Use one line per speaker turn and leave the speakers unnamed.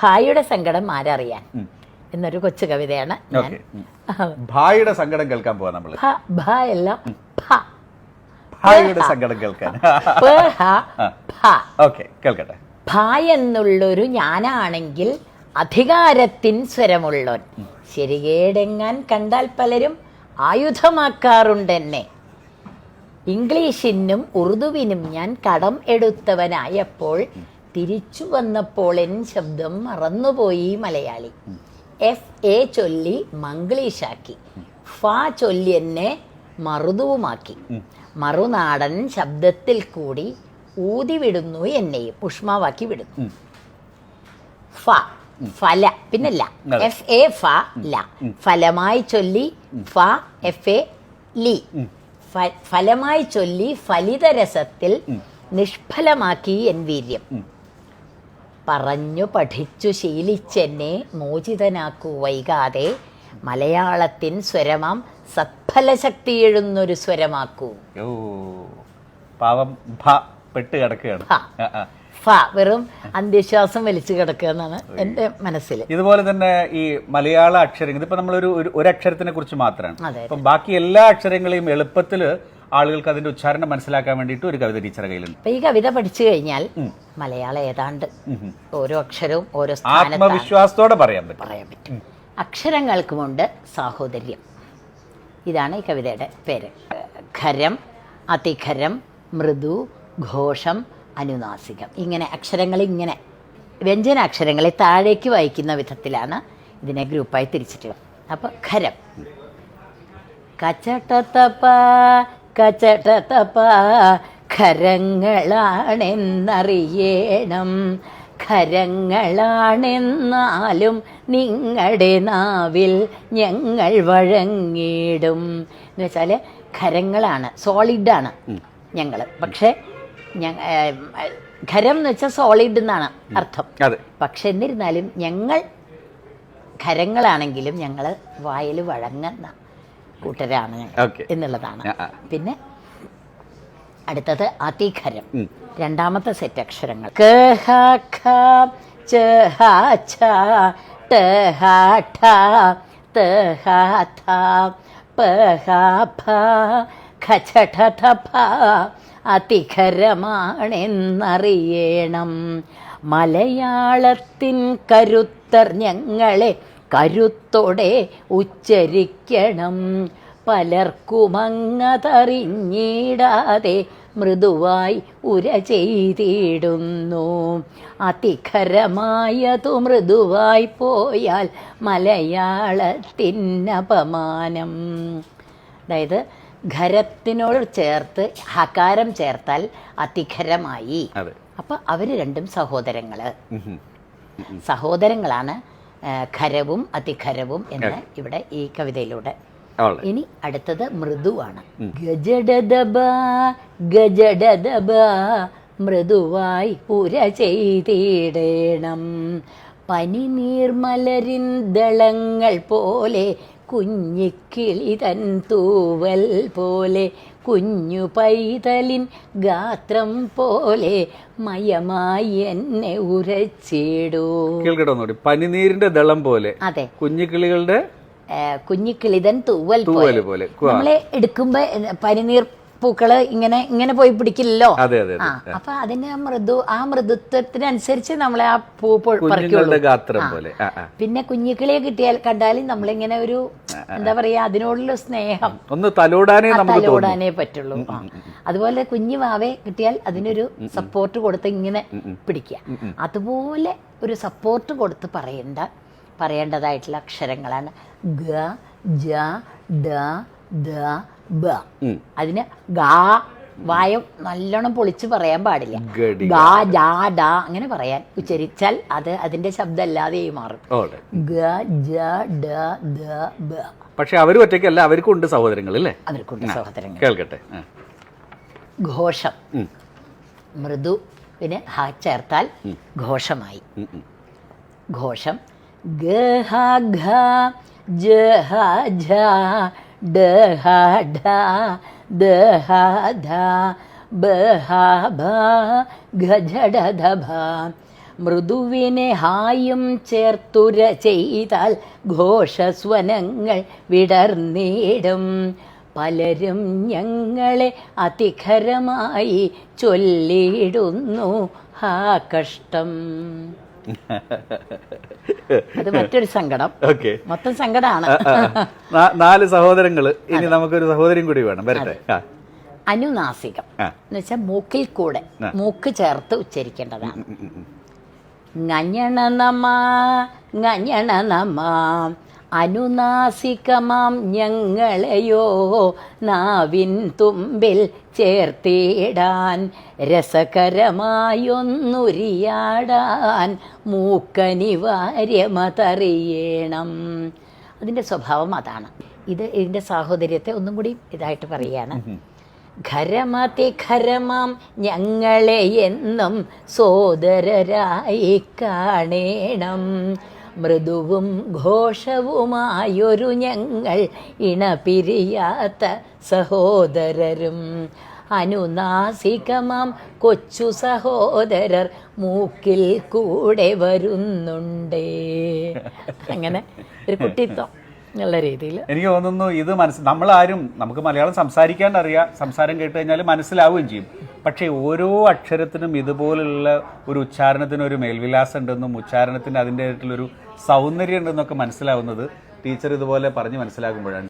ഭായിയുടെ സങ്കടം ആരറിയാൻ എന്നൊരു കൊച്ചു കവിതയാണ് ഞാൻ.
ഭായിയുടെ സങ്കടം കേൾക്കാൻ പോവാ നമ്മൾ.
ഭ എല്ലാം ഭ.
ഭായിയുടെ സങ്കടം കേൾക്കാൻ. കേൾക്കട്ടെ.
ഭായ എന്നുള്ളൊരു ഞാനാണെങ്കിൽ അധികാരത്തിൻ സ്വരമുള്ളോൻ. ശരികേടെങ്ങാൻ കണ്ടാൽ പലരും ആയുധമാക്കാറുണ്ടെന്നെ. ഇംഗ്ലീഷിനും ഉറുദുവിനും ഞാൻ കടം എടുത്തവനായപ്പോൾ തിരിച്ചു വന്നപ്പോൾ എൻ ശബ്ദം മറന്നുപോയി മലയാളി. എഫ് എ ചൊല്ലി മംഗ്ലീഷാക്കി. ഫ ചൊല്ലി എന്നെ മറുതുവുമാക്കി. മറുനാടൻ ശബ്ദത്തിൽ കൂടി ഊതി വിടുന്നു എന്നെയും ഉഷ്മാവാക്കി വിടുന്നു. ഫ ഫല പിന്നല്ല.
ല
എഫ് എ ഫ ല. ഫലമായി ചൊല്ലി ഫ എഫ് എ ലി. ഫലമായി ചൊല്ലി ഫലിതരസത്തിൽ നിഷ്ഫലമാക്കി എൻ വീര്യം. പറഞ്ഞു പഠിച്ചു ശീലിച്ചെന്നെ മോചിതനാക്കൂ വൈകാതെ മലയാളത്തിൻ സ്വരമാം സത്ഫലശക്തി എഴുന്നൊരു സ്വരമാക്കൂ.
പാവം പെട്ട് കിടക്കുകയാണ്.
ഫ വെറും അന്ത്യശ്വാസം വലിച്ചു കിടക്കുക എന്നാണ് എന്റെ മനസ്സിൽ.
ഇതുപോലെ തന്നെ ഈ മലയാള അക്ഷരങ്ങൾ ഇതിപ്പോ നമ്മളൊരു ഒരു- അക്ഷരത്തിനെ കുറിച്ച് മാത്രമാണ്. അപ്പം ബാക്കി എല്ലാ അക്ഷരങ്ങളെയും എളുപ്പത്തിൽ ആളുകൾക്ക് അതിന്റെ ഉച്ചാരണം മനസ്സിലാക്കാൻ വേണ്ടിയിട്ട് ഒരു കവിത ടീച്ചറെ കയ്യിലുണ്ട്.
ഈ കവിത പഠിച്ചു കഴിഞ്ഞാൽ മലയാളം ഏതാണ്ട് ഓരോ അക്ഷരവും ഓരോ
ആത്മവിശ്വാസത്തോടെ പറയാൻ പറ്റും.
പറയാൻ പറ്റും. അക്ഷരങ്ങൾക്കുമുണ്ട് സാഹോദര്യം. ഇതാണ് ഈ കവിതയുടെ പേര്. ഖരം അതിഖരം മൃദു ഘോഷം അനുനാസികം. ഇങ്ങനെ അക്ഷരങ്ങൾ ഇങ്ങനെ. വ്യഞ്ജനാക്ഷരങ്ങളെ താഴേക്ക് വായിക്കുന്ന വിധത്തിലാണ് ഇതിനെ ഗ്രൂപ്പായി തിരിച്ചിട്ടുള്ളത്. അപ്പോൾ ഖരം. കച്ചട്ടത്തപ്പ കച്ചട്ടത്തപ്പ ഖരങ്ങളാണെന്നറിയണം ഖരങ്ങളാണെന്നാലും നിങ്ങളുടെ നാവിൽ ഞങ്ങൾ വഴങ്ങിടും എന്ന് വെച്ചാൽ ഖരങ്ങളാണ് സോളിഡാണ് ഞങ്ങൾ പക്ഷേ ഖരം എന്ന് വെച്ചാൽ സോളിഡ് എന്നാണ് അർത്ഥം. പക്ഷെ എന്നിരുന്നാലും ഞങ്ങൾ ഖരങ്ങളാണെങ്കിലും ഞങ്ങൾ വായിൽ വഴങ്ങുന്ന കൂട്ടരാണ് ഞങ്ങൾ എന്നുള്ളതാണ്. പിന്നെ അടുത്തത് അതിഖരം രണ്ടാമത്തെ സെറ്റ് അക്ഷരങ്ങൾ. ക ഹ ഖ ച ഹ ഛ ട ഹ ഠ ത ഹ ഥ പ ഹ ഫ ഖ ഛ ഠ ഥ അതിഖരമാണെന്നറിയണം മലയാളത്തിൻ കരുത്തർ ഞങ്ങളെ കരുത്തോടെ ഉച്ചരിക്കണം. പലർക്കുമങ്ങതറിഞ്ഞിടാതെ മൃദുവായി ഉര ചെയ്തിടുന്നു. അതിഖരമായതു മൃദുവായി പോയാൽ മലയാളത്തിനപമാനം അതായത് ഖരത്തിനോട് ചേർത്ത് ഹകാരം ചേർത്താൽ അതിഖരമായി. അപ്പൊ അവർ രണ്ടും
ഉം.
സഹോദരങ്ങളാണ് ഖരവും അതിഖരവും എന്ന് ഇവിടെ ഈ കവിതയിലൂടെ ഇനി അടുത്തത് മൃദുവാണ്. ഗജഡദബ ഗജഡദബ മൃദുവായി പുര ചെയ്തിടേണം. പനി നീർമലരിൻ ദളങ്ങൾ പോലെ കുഞ്ഞിക്കിളി തൻ തൂവൽ പോലെ കുഞ്ഞു പൈതലിൻ ഗാത്രം പോലെ മയമായി എന്നെ ഉരച്ചിടൂ.
കേൾക്കട്ടെ പനിനീരിന്റെ ദളം പോലെ
അതെ.
കുഞ്ഞിക്കിളികളുടെ
കുഞ്ഞിക്കിളിതൻ തൂവൽ
തൂവൽ
പോലെ. നമ്മളെ എടുക്കുമ്പോ പനിനീർ പൂക്കൾ ഇങ്ങനെ ഇങ്ങനെ പോയി പിടിക്കില്ലല്ലോ. ആ അപ്പൊ അതിന്റെ ആ മൃദു ആ മൃദുത്വത്തിനനുസരിച്ച് നമ്മളെ ആ പൂ
പോലെ.
പിന്നെ കുഞ്ഞിക്കിളിയെ കിട്ടിയാൽ കണ്ടാലും നമ്മളിങ്ങനെ ഒരു എന്താ പറയാ അതിനോടുള്ള സ്നേഹം.
ഒന്ന് തലോടാനേ
തലോടാനേ പറ്റുള്ളൂ. അതുപോലെ കുഞ്ഞു വാവെ കിട്ടിയാൽ അതിനൊരു സപ്പോർട്ട് കൊടുത്ത് ഇങ്ങനെ പിടിക്കുക. അതുപോലെ ഒരു സപ്പോർട്ട് കൊടുത്ത് പറയേണ്ട പറയേണ്ടതായിട്ടുള്ള അക്ഷരങ്ങളാണ് ഗ ജ ഡ ദ ബ. അതിന് ഗാ വായം നല്ലോണം പൊളിച്ച് പറയാൻ പാടില്ല. ഗാ ജാ ഡ അങ്ങനെ പറയാൻ. ഉച്ചരിച്ചാൽ അത് അതിന്റെ ശബ്ദം ശബ്ദമല്ലാതെ മാറും ഗ ജ ഡ ദ ബ.
പക്ഷെ അവർ ഒറ്റയ്ക്കല്ല അവർക്കും ഉണ്ട് സഹോദരങ്ങൾ അല്ലേ?
അവർക്കുണ്ട് സഹോദരങ്ങൾ.
കേൾക്കട്ടെ.
ഘോഷം. മൃദു പിന്നെ ഹ ചേർത്താൽ ഘോഷമായി. ഘോഷം ഗ ഹ ഘ ജ ഹ ഝ ഡ ഹ ഢ ദ ഹ ധ ബ ഹ ഭ ഘ ഝ ഡ ധ ഭ. മൃദുവിനെ ഹായും ചേർത്തുര ചെയ്താൽ ഘോഷസ്വനങ്ങൾ വിടർന്നിടും. പലരും ഞങ്ങളെ അതിഖരമായി ചൊല്ലിയിടുന്നു ആ കഷ്ടം. അത് മറ്റൊരു സങ്കടം.
ഓക്കെ.
മൊത്തം സങ്കടമാണ്
നാല് സഹോദരങ്ങൾ ഇനി നമുക്കൊരു സഹോദരിയും കൂടി വേണം. വരട്ടെ.
അനുനാസികം എന്ന് വെച്ചാൽ മൂക്കിൽ കൂടെ. മൂക്ക് ചേർത്ത് ഉച്ചരിക്കേണ്ടതാണ്. ഞഞ്ഞണ. നമ ഞഞ്ഞണ നമ അനുനാസികമാം ഞങ്ങളെയോ നാവിൻ തുമ്പിൽ ചേർത്തിടാൻ രസകരമായൊന്നുരിയാടാൻ മൂക്കനിവാര്യമതറിയണം അതിന്റെ സ്വഭാവം അതാണ്. ഇത് ഇതിന്റെ സാഹോദര്യത്തെ ഒന്നും കൂടി ഇതായിട്ട് പറയുകയാണ്. ഖരമതി ഖരമാം ഞങ്ങളെ എന്നും സോദരരായി കാണേണം. മൃദുവും ഘോഷവുമായൊരു ഞങ്ങൾ ഇണപിരിയാത്ത സഹോദരരും. അനുനാസികമാം കൊച്ചു സഹോദരർ മൂക്കിൽ കൂടെ വരുന്നുണ്ടേ. അങ്ങനെ ഒരു കുട്ടിത്വം എന്നുള്ള രീതിയിൽ.
എനിക്ക് തോന്നുന്നു ഇത് മനസ്സ് നമ്മളാരും നമുക്ക് മലയാളം സംസാരിക്കാൻ അറിയാം സംസാരം കേട്ട് കഴിഞ്ഞാൽ മനസ്സിലാവുകയും ചെയ്യും. പക്ഷേ ഓരോ അക്ഷരത്തിനും ഇതുപോലുള്ള ഒരു ഉച്ചാരണത്തിന് ഒരു മേൽവിലാസം ഉണ്ടെന്നും ഉച്ചാരണത്തിന് അതിന്റെ ആയിട്ടുള്ളൊരു സൗന്ദര്യം ഉണ്ടെന്നൊക്കെ മനസ്സിലാവുന്നത് ടീച്ചർ ഇതുപോലെ പറഞ്ഞ് മനസ്സിലാക്കുമ്പോഴാണ്.